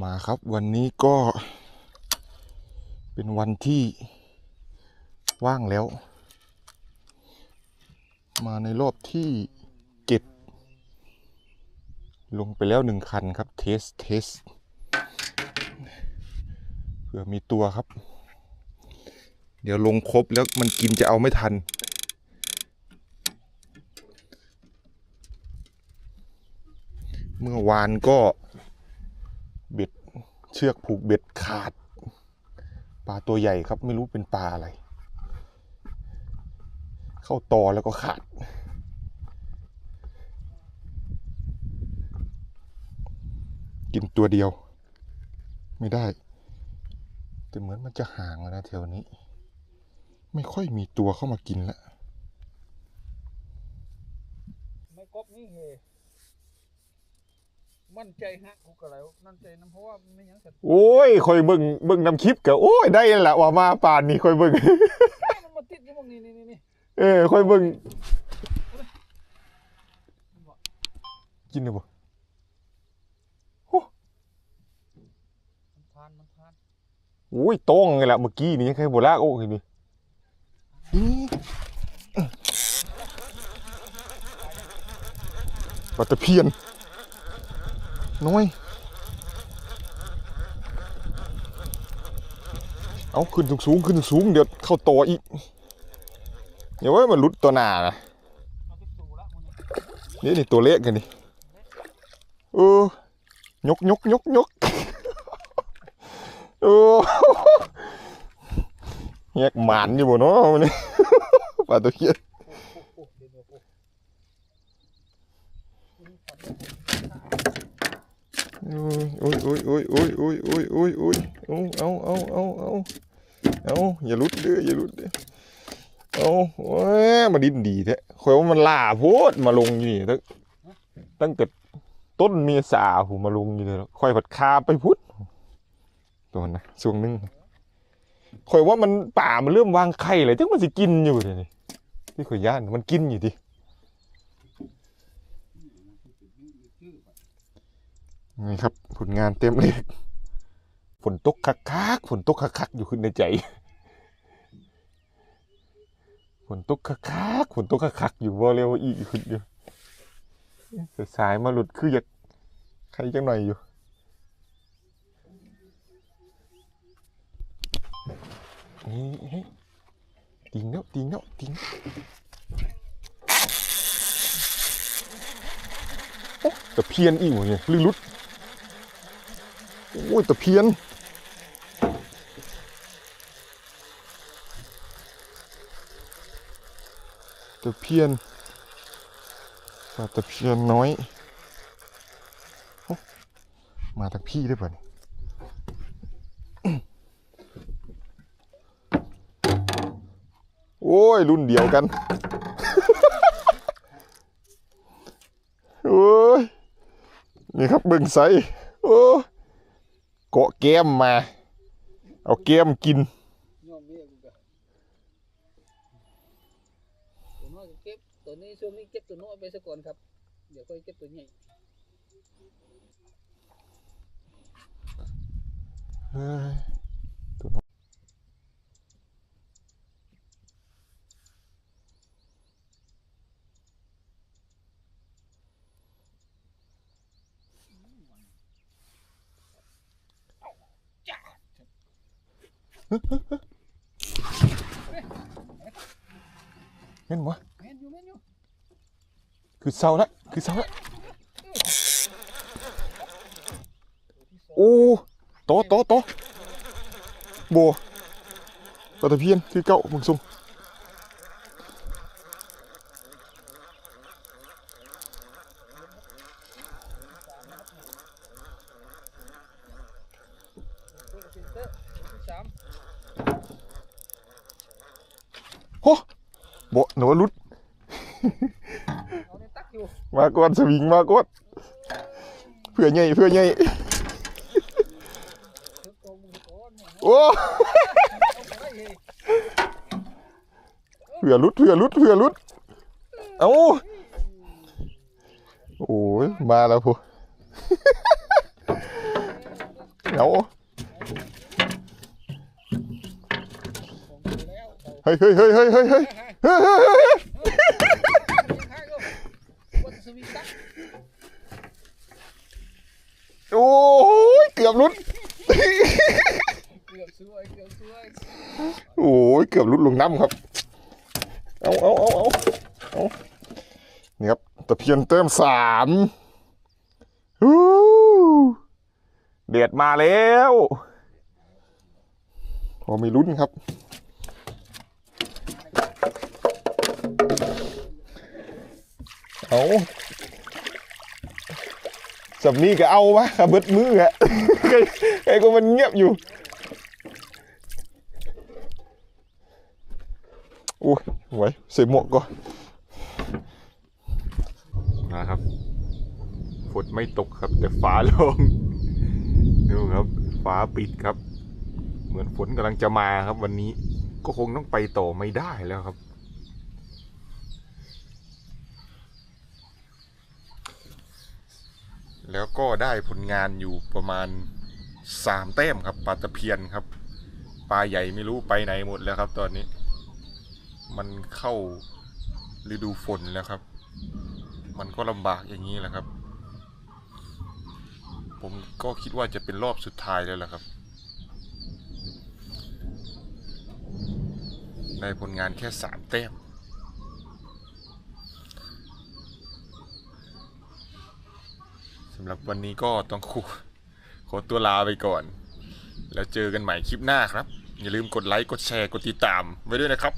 มาครับวันนี้ก็ เป็นวันที่ว่างแล้ว มาในรอบที่เจ็ดลงไปแล้วหนึ่งคันครับ เทส เทส เผื่อมีตัวครับ เดี๋ยวลงครบแล้วมันกินจะเอาไม่ทันเมื่อวานก็ เชือกผูกเบ็ดขาด ปลาตัวใหญ่ครับไม่รู้เป็นปลาอะไร เข้าตอแล้วก็ขาด กินตัวเดียว ไม่ได้ แต่เหมือนมันจะห่างแล้วนะแถวนี้ ไม่ค่อยมีตัวเข้ามากินแล้วไม่กบนี่เฮ มั่นใจฮะกูก็แล้วมั่นใจน้ำเพราะว่ามันไม่หยังสัตว์โอ้ยคอยเบิ่งเบิ่งน้ำคลิปก็โอ้ยได้แล้วแหละว่ามาป่านนี้คอยเบิ่งมันมาติดอยู่ตรงนี้นี่นี่นี่เออคอยเบิ่งกินเลยบ่มันทานมันทานโอ้ยโต้งไงล่ะเมื่อกี้นี่ยังเคยบ่ลากโอ้ยนี่นี่ปลาตะเพียน น้อยเอาขึ้นสูงขึ้นสูงเดี๋ยวเข้าตัวอีกอย่าไว้มันลุดตัวหน้านะเอาไปสู่ละมันนี่นี่ตัวเล็กกันนี่เออยกยกยกยกโอ้แยกหมานอยู่บ่เนาะมันนี่ปลาตัวเคียน โอ้ยโอ้ยโอ้ยโอ้ยโอ้ยโอ้ยโอ้ยโอ้ยโอ้ยเอาเอาเอาเอาเอาอย่าลุดเด้ออย่าลุดเด้อเอาโอ้ยมาดิ้นดีแท้คอยว่ามันล่าโพดมาลงอยู่นี่ตั้งตั้งแต่ต้นเมษาหูมาลงอยู่เลยคอยผัดคาไปพุทธตัวนะช่วงหนึ่งคอยว่ามันป่ามันเริ่มวางไข่เลยจังมันสิกินอยู่เลยนี่ที่ข่อยย่านมันกินอยู่ดิ นี่ครับ ผลงานเต็มเลยฝนตกคักๆฝนตกคักๆอยู่ขึ้นในใจฝนตกคักๆฝนตกคักๆอยู่บ่เร็วอีกขึ้นอยู่แต่สายมาหลุดคืออยากใครจังหน่อยอยู่นี่เฮ้ยติงเนาะติงเนาะติงโอ้ตะเพียนอีกวะเนี่ยลือลุด โอ้ยตะเพียน ตะเพียนปลาตะเพียนน้อยอมาทางพี่ได้ป่ะเนี่โอ้ย รุ่นเดียวกัน โอ้ย นี่ครับเบิ่งไซโอ้ เกาะแก้มมา เอาแก้มกินยอมเมียกูกะตัวน้อยก็เก็บตัวนี้ช่วงนี้เก็บตัวน้อยไปซะก่อนครับ เดี๋ยวค่อยเก็บตัวใหญ่เฮ้ยตัวน้อยเห็นบ่ แม่นอยู่แม่นอยู่คือเศร้าละคือเศร้าละโอ้โตโตโตบัวปลาตะเพียนคือเก่ามึงซุ่ม โหโบหนูรุด มาก่อนสวิงมาก่อนเพื่อใหญ่เพื่อใหญ่โอ้เพื่อรุดเพื่อรุดเพื่อรุดเอ้าโอ้ยมาแล้วพู No. เฮ้ยเฮ้ยเฮ้ยเฮ้ยเฮ้ยเฮ้ยเฮ้ยเฮ้ยเฮ้ยเฮ้โอ้ยเกือบลุดเกือบสวยเกือบสวยโอ้ยเกือบลุดลงน้ำครับ เอาเอาเอาเอาเอานี่ครับตะเพียนเติมสามฮู้เดือดมาแล้วพอมีลุ้นครับ เอาสำนี้ก็เอาวะขับเบิดมืออะใครใครก็มันเงียบอยู่โอ้ยไหวใส่หมวกก่อนนะครับฝนไม่ตกครับ แต่ฟ้าลงดูครับ ฟ้าปิดครับ เหมือนฝนกำลังจะมาครับวันนี้ก็คงต้องไปต่อไม่ได้แล้วครับ แล้วก็ได้ผลงานอยู่ประมาณสามแต้มครับปลาตะเพียนครับ ปลาใหญ่ไม่รู้ไปไหนหมดแล้วครับ ตอนนี้ มันเข้าฤดูฝนแล้วครับ มันก็ลำบากอย่างนี้แหละครับ ผมก็คิดว่าจะเป็นรอบสุดท้ายแล้วล่ะครับ ได้ผลงานแค่สามแต้มำหรับวันนี้ก็ต้องขอขอตัวลาไปก่อน แล้วเจอกันใหม่คลิปหน้าครับ อย่าลืมกดไลค์ กดแชร์ กดติดตามไว้ด้วยนะครับ